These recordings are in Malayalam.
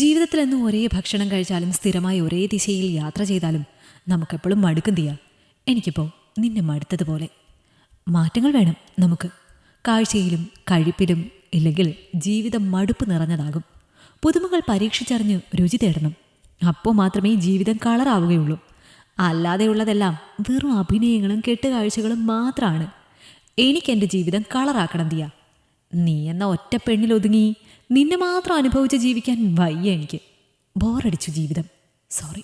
ജീവിതത്തിൽ എന്നും ഒരേ ഭക്ഷണം കഴിച്ചാലും സ്ഥിരമായി ഒരേ ദിശയിൽ യാത്ര ചെയ്താലും നമുക്കെപ്പോഴും മടുക്കും തീയ എനിക്കിപ്പോൾ നിന്നെ മടുത്തതുപോലെ. മാറ്റങ്ങൾ വേണം നമുക്ക്. കാഴ്ചയിലും കഴിപ്പിലും ഇല്ലെങ്കിൽ ജീവിതം മടുപ്പ് നിറഞ്ഞതാകും. പുതുമകൾ പരീക്ഷിച്ചറിഞ്ഞ് രുചി തേടണം. അപ്പോൾ മാത്രമേ ജീവിതം കളറാവുകയുള്ളൂ. അല്ലാതെയുള്ളതെല്ലാം വെറും അഭിനയങ്ങളും കെട്ടുകാഴ്ചകളും മാത്രമാണ് എനിക്കെന്റെ ജീവിതം കളറാക്കണം ദിയ. നീ എന്ന ഒറ്റ പെണ്ണിൽ ഒതുങ്ങി നിന്നെ മാത്രം അനുഭവിച്ച് ജീവിക്കാൻ വയ്യ എനിക്ക്. ബോറടിച്ചു ജീവിതം. സോറി.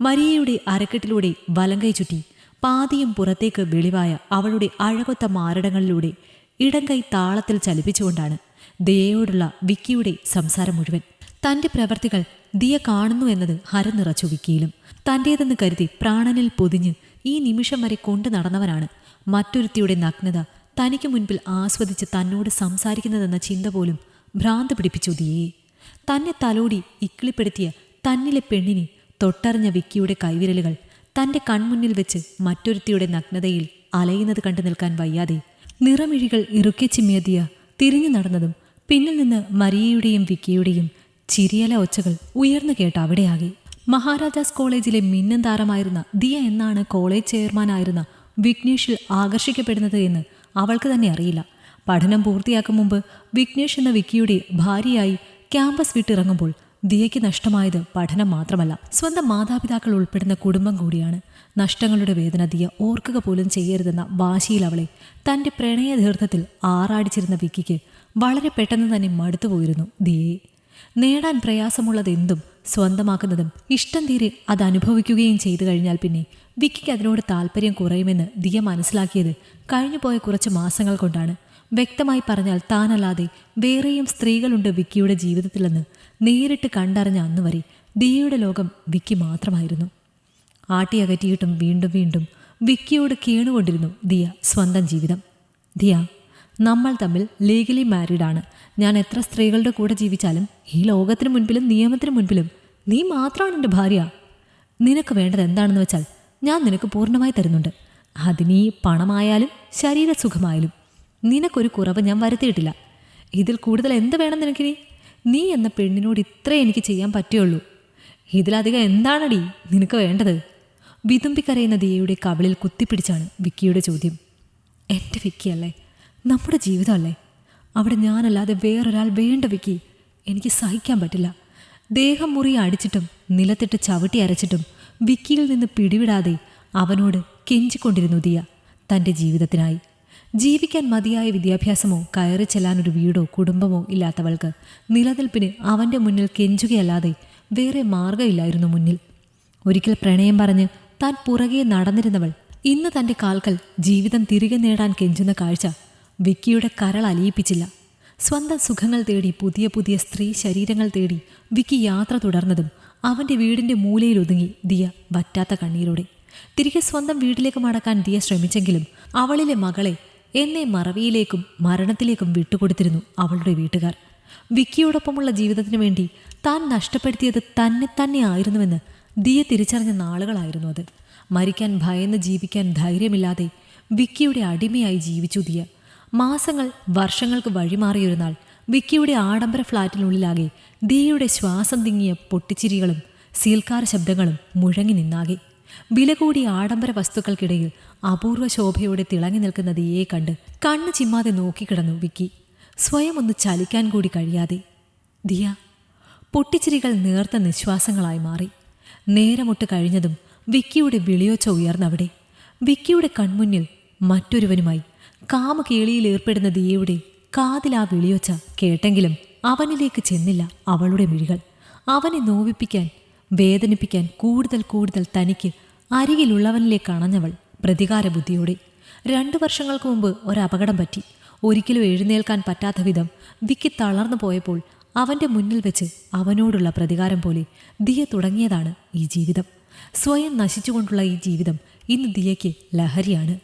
മരിയയുടെ അരക്കെട്ടിലൂടെ വലങ്കൈ ചുറ്റി പാതിയും പുറത്തേക്ക് വെളിവായ അവളുടെ അഴകൊത്ത മാരടങ്ങളിലൂടെ ഇടങ്കൈ താളത്തിൽ ചലിപ്പിച്ചുകൊണ്ടാണ് ദയയോടുള്ള വിക്കിയുടെ സംസാരം മുഴുവൻ. തന്റെ പ്രവർത്തികൾ ദിയ കാണുന്നു എന്നത് ഹരം നിറച്ചു വിക്കിയിലും. തന്റേതെന്ന് കരുതി പ്രാണനിൽ പൊതിഞ്ഞ് ഈ നിമിഷം വരെ കൊണ്ടു നടന്നവനാണ് മറ്റൊരുത്തിയുടെ നഗ്നത തനിക്ക് മുൻപിൽ ആസ്വദിച്ച് തന്നോട് സംസാരിക്കുന്നതെന്ന ചിന്ത പോലും ഭ്രാന്ത് പിടിപ്പിച്ചു ദിയയെ തന്നെ തലോടി ഇക്കിളിപ്പെടുത്തിയ തന്നിലെ പെണ്ണിനെ തൊട്ടറിഞ്ഞ വിക്കിയുടെ കൈവിരലുകൾ തന്റെ കൺമുന്നിൽ വെച്ച് മറ്റൊരുത്തിയുടെ നഗ്നതയിൽ അലയുന്നത് കണ്ടു നിൽക്കാൻ വയ്യാതെ നിറമിഴികൾ ഇറുക്കി ചിമ്മിയതിയ തിരിഞ്ഞു നടന്നതും പിന്നിൽ നിന്ന് മരിയയുടെയും വിക്കിയുടെയും ചിരിയല ഒച്ചകൾ ഉയർന്നു കേട്ട അവിടെയാകെ. മഹാരാജാസ് കോളേജിലെ മിന്നും താരമായിരുന്ന ദിയ എന്നാണ് കോളേജ് ചെയർമാനായിരുന്ന വിഘ്നേഷിൽ ആകർഷിക്കപ്പെടുന്നത് എന്ന് അവൾക്ക് തന്നെ അറിയില്ല. പഠനം പൂർത്തിയാക്കും മുമ്പ് വിഘ്നേഷ് എന്ന വിക്കിയുടെ ഭാര്യയായി ക്യാമ്പസ് വിട്ടിറങ്ങുമ്പോൾ ദിയയ്ക്ക് നഷ്ടമായത് പഠനം മാത്രമല്ല സ്വന്തം മാതാപിതാക്കൾ ഉൾപ്പെടുന്ന കുടുംബം കൂടിയാണ്. നഷ്ടങ്ങളുടെ വേദന ദിയ ഓർക്കുക പോലും ചെയ്യരുതെന്ന വാശിയിൽ അവളെ തന്റെ പ്രണയതീർത്ഥത്തിൽ ആറാടിച്ചിരുന്ന വിക്കിക്ക് വളരെ പെട്ടെന്ന് തന്നെ മടുത്തുപോയിരുന്നു ദിയയെ നേടാൻ പ്രയാസമുള്ളതെന്തും സ്വന്തമാക്കുന്നതും ഇഷ്ടം തീരെ അത് അനുഭവിക്കുകയും ചെയ്തു കഴിഞ്ഞാൽ പിന്നെ വിക്കിക്ക് അതിനോട് താല്പര്യം കുറയുമെന്ന് ദിയ മനസ്സിലാക്കിയത് കഴിഞ്ഞുപോയ കുറച്ച് മാസങ്ങൾ കൊണ്ടാണ്. വ്യക്തമായി പറഞ്ഞാൽ താനല്ലാതെ വേറെയും സ്ത്രീകളുണ്ട് വിക്കിയുടെ ജീവിതത്തിലെന്ന് നേരിട്ട് കണ്ടറിഞ്ഞ അന്ന് വരെ ദിയയുടെ ലോകം വിക്കി മാത്രമായിരുന്നു. ആട്ടിയകറ്റിയിട്ടും വീണ്ടും വീണ്ടും വിക്കിയോട് കീണുകൊണ്ടിരുന്നു ദിയ സ്വന്തം ജീവിതം. ദിയ നമ്മൾ തമ്മിൽ ലീഗലി മാരീഡാണ് ഞാൻ എത്ര സ്ത്രീകളുടെ കൂടെ ജീവിച്ചാലും ഈ ലോകത്തിന് മുൻപിലും നിയമത്തിന് മുൻപിലും നീ മാത്രമാണ് എന്റെ ഭാര്യ. നിനക്ക് വേണ്ടത് എന്താണെന്ന് വെച്ചാൽ ഞാൻ നിനക്ക് പൂർണമായി തരുന്നുണ്ട്. അതിനീ പണമായാലും ശരീരസുഖമായാലും നിനക്കൊരു കുറവ് ഞാൻ വരുത്തിയിട്ടില്ല. ഇതിൽ കൂടുതൽ എന്ത് വേണം നിനക്കിനി? നീ എന്ന പെണ്ണിനോട് ഇത്രേ എനിക്ക് ചെയ്യാൻ പറ്റുള്ളൂ. ഇതിലധികം എന്താണടി നിനക്ക് വേണ്ടത്? വിതുമ്പിക്കരയുന്ന ദിയയുടെ കവിളിൽ കുത്തിപ്പിടിച്ചാണ് വിക്കിയുടെ ചോദ്യം. എന്റെ വിക്കിയല്ലേ നമ്മുടെ ജീവിതമല്ലേ? അവിടെ ഞാനല്ലാതെ വേറൊരാൾ വേണ്ട വിക്കി. എനിക്ക് സഹിക്കാൻ പറ്റില്ല. ദേഹം മുറി അടിച്ചിട്ടും നിലത്തിട്ട് ചവിട്ടി അരച്ചിട്ടും വിക്കിയിൽ നിന്ന് പിടിവിടാതെ അവനോട് കെഞ്ചിക്കൊണ്ടിരുന്നു ദിയ തന്റെ ജീവിതത്തിനായി. ജീവിക്കാൻ മതിയായ വിദ്യാഭ്യാസമോ കയറി ചെല്ലാനൊരു വീടോ കുടുംബമോ ഇല്ലാത്തവൾക്ക് നിലനിൽപ്പിന് അവന്റെ മുന്നിൽ കെഞ്ചുകയല്ലാതെ വേറെ മാർഗമില്ലായിരുന്നു മുന്നിൽ. ഒരിക്കൽ പ്രണയം പറഞ്ഞ് താൻ പുറകെ നടന്നിരുന്നവൾ ഇന്ന് തന്റെ കാൽക്കൽ ജീവിതം തിരികെ നേടാൻ കെഞ്ചുന്ന കാഴ്ച വിക്കിയുടെ കരൾ അലിയിപ്പിച്ചില്ല. സ്വന്തം സുഖങ്ങൾ തേടി പുതിയ പുതിയ സ്ത്രീ ശരീരങ്ങൾ തേടി വിക്കി യാത്ര തുടർന്നതും അവന്റെ വീടിന്റെ മൂലയിൽ ഒതുങ്ങി ദിയ വറ്റാത്ത കണ്ണീരോടെ. തിരികെ സ്വന്തം വീട്ടിലേക്ക് മടക്കാൻ ദിയ ശ്രമിച്ചെങ്കിലും അവളിലെ മകളെ എന്നെ മറവിയിലേക്കും മരണത്തിലേക്കും വിട്ടുകൊടുത്തിരുന്നു അവളുടെ വീട്ടുകാർ. വിക്കിയോടൊപ്പമുള്ള ജീവിതത്തിനു വേണ്ടി താൻ നഷ്ടപ്പെടുത്തിയത് തന്നെ തന്നെ ആയിരുന്നുവെന്ന് ദിയ തിരിച്ചറിഞ്ഞ നാളുകളായിരുന്നു അത്. മരിക്കാൻ ഭയന്ന് ജീവിക്കാൻ ധൈര്യമില്ലാതെ വിക്കിയുടെ അടിമയായി ജീവിച്ചു ദിയ. മാസങ്ങൾ വർഷങ്ങൾക്ക് വഴിമാറിയൊരു വിക്കിയുടെ ആഡംബര ഫ്ളാറ്റിനുള്ളിലാകെ ദിയയുടെ ശ്വാസം തിങ്ങിയ പൊട്ടിച്ചിരികളും സീൽക്കാര ശബ്ദങ്ങളും മുഴങ്ങി നിന്നാകെ. വില കൂടിയ ആഡംബര വസ്തുക്കൾക്കിടയിൽ അപൂർവ ശോഭയോടെ തിളങ്ങി നിൽക്കുന്ന ദിയെ കണ്ട് കണ്ണ് ചിമ്മാതെ നോക്കിക്കിടന്നു വിക്കി. സ്വയം ഒന്ന് ചലിക്കാൻ കൂടി കഴിയാതെ. ദിയ പൊട്ടിച്ചിരികൾ നേർത്ത നിശ്വാസങ്ങളായി മാറി. നേരമൊട്ട് കഴിഞ്ഞതും വിക്കിയുടെ വിളിയൊച്ച ഉയർന്നവിടെ. വിക്കിയുടെ കൺമുന്നിൽ മറ്റൊരുവനുമായി കാമകേളിയിലേർപ്പെടുന്ന ദിയയുടെ കാതിൽ ആ വിളിയൊച്ച കേട്ടെങ്കിലും അവനിലേക്ക് ചെന്നില്ല അവളുടെ മിഴികൾ. അവനെ നോവിപ്പിക്കാൻ വേദനിപ്പിക്കാൻ കൂടുതൽ കൂടുതൽ തനിക്ക് അരികിലുള്ളവനിലേക്ക് പ്രതികാര ബുദ്ധിയോടെ രണ്ടു വർഷങ്ങൾക്ക് മുമ്പ് ഒരപകടം പറ്റി. ഒരിക്കലും എഴുന്നേൽക്കാൻ പറ്റാത്ത വിധം വിക്കി തളർന്നു പോയപ്പോൾ അവന്റെ മുന്നിൽ വെച്ച് അവനോടുള്ള പ്രതികാരം പോലെ ദിയ തുടങ്ങിയതാണ് ഈ ജീവിതം. സ്വയം നശിച്ചുകൊണ്ടുള്ള ഈ ജീവിതം ഇന്ന് ദിയയ്ക്ക് ലഹരിയാണ്.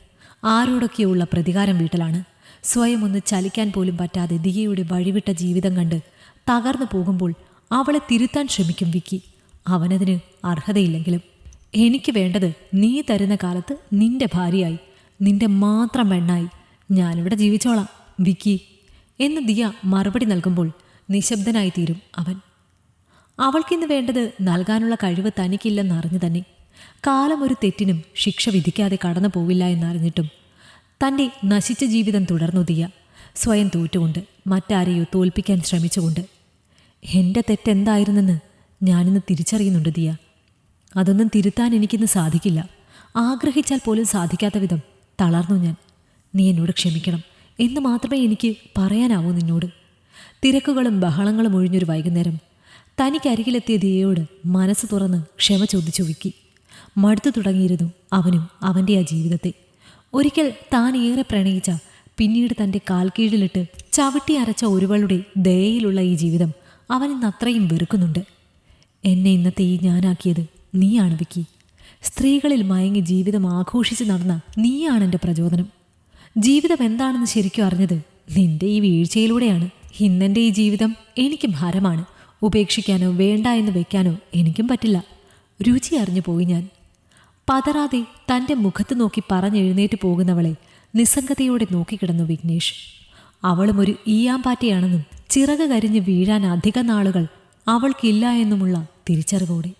ആരോടൊക്കെയുള്ള പ്രതികാരം വീട്ടലാണ്. സ്വയം ഒന്ന് ചലിക്കാൻ പോലും പറ്റാതെ ദിയയുടെ വഴിവിട്ട ജീവിതം കണ്ട് തകർന്നു പോകുമ്പോൾ അവളെ തിരുത്താൻ ശ്രമിക്കും വിക്കി. അവനതിന് അർഹതയില്ലെങ്കിലും. എനിക്ക് വേണ്ടത് നീ തരുന്ന കാലത്ത് നിന്റെ ഭാര്യയായി നിന്റെ മാത്രം പെണ്ണായി. ഞാനിവിടെ ജീവിച്ചോളാം വിക്കി. എന്ന് ദിയ മറുപടി നൽകുമ്പോൾ നിശബ്ദനായി തീരും അവൻ. അവൾക്കിന്ന് വേണ്ടത് നൽകാനുള്ള കഴിവ് തനിക്കില്ലെന്നറിഞ്ഞു തന്നെ. കാലം ഒരു തെറ്റിനും ശിക്ഷ വിധിക്കാതെ കടന്നു പോവില്ല എന്നറിഞ്ഞിട്ടും തന്റെ നശിച്ച ജീവിതം തുടർന്നു ദിയ. സ്വയം തോറ്റുകൊണ്ട് മറ്റാരെയോ തോൽപ്പിക്കാൻ ശ്രമിച്ചുകൊണ്ട്. എന്റെ തെറ്റെന്തായിരുന്നെന്ന് ഞാനിന്ന് തിരിച്ചറിയുന്നുണ്ട് ദിയ. അതൊന്നും തിരുത്താൻ എനിക്കിന്ന് സാധിക്കില്ല. ആഗ്രഹിച്ചാൽ പോലും സാധിക്കാത്ത വിധം തളർന്നു ഞാൻ. നീ എന്നോട് ക്ഷമിക്കണം. എന്ന് മാത്രമേ എനിക്ക് പറയാനാവൂ നിന്നോട്. തിരക്കുകളും ബഹളങ്ങളും ഒഴിഞ്ഞൊരു വൈകുന്നേരം തനിക്കരികിലെത്തിയ ദിയയോട് മനസ്സ് തുറന്ന് ക്ഷമ ചോദിച്ചു വിക്കി. മടുത്തു തുടങ്ങിയിരുന്നു അവനും അവന്റെ ആ ജീവിതത്തെ. ഒരിക്കൽ താൻ ഏറെ പ്രണയിച്ച പിന്നീട് തന്റെ കാൽക്കീഴിലിട്ട് ചവിട്ടി അരച്ച ഒരുവളുടെ ദയയിലുള്ള ഈ ജീവിതം അവൻ ഇന്ന് അത്രയും വെറുക്കുന്നുണ്ട്. എന്നെ ഇന്നത്തെ ഈ ഞാനാക്കിയത് നീയാണ് വിക്കി. സ്ത്രീകളിൽ മയങ്ങി ജീവിതം ആഘോഷിച്ച് നടന്ന നീയാണ് എന്റെ പ്രചോദനം. ജീവിതം എന്താണെന്ന് ശരിക്കും അറിഞ്ഞത് നിന്റെ ഈ വീഴ്ചയിലൂടെയാണ്. ഇന്നെന്റെ ഈ ജീവിതം എനിക്ക് ഭാരമാണ്. ഉപേക്ഷിക്കാനോ വേണ്ട എന്ന് വെക്കാനോ എനിക്കും പറ്റില്ല. രുചി അറിഞ്ഞു പോയി ഞാൻ. പതറാതെ തന്റെ മുഖത്ത് നോക്കി പറഞ്ഞെഴുന്നേറ്റ് പോകുന്നവളെ നിസ്സംഗതയോടെ നോക്കിക്കിടന്നു വിഘ്നേഷ്. അവളും ഒരു ഈയാമ്പാറ്റയാണെന്നും ചിറക് കരിഞ്ഞ് വീഴാൻ അധിക നാളുകൾ അവൾക്കില്ല എന്നുമുള്ള തിരിച്ചറിവോടെ.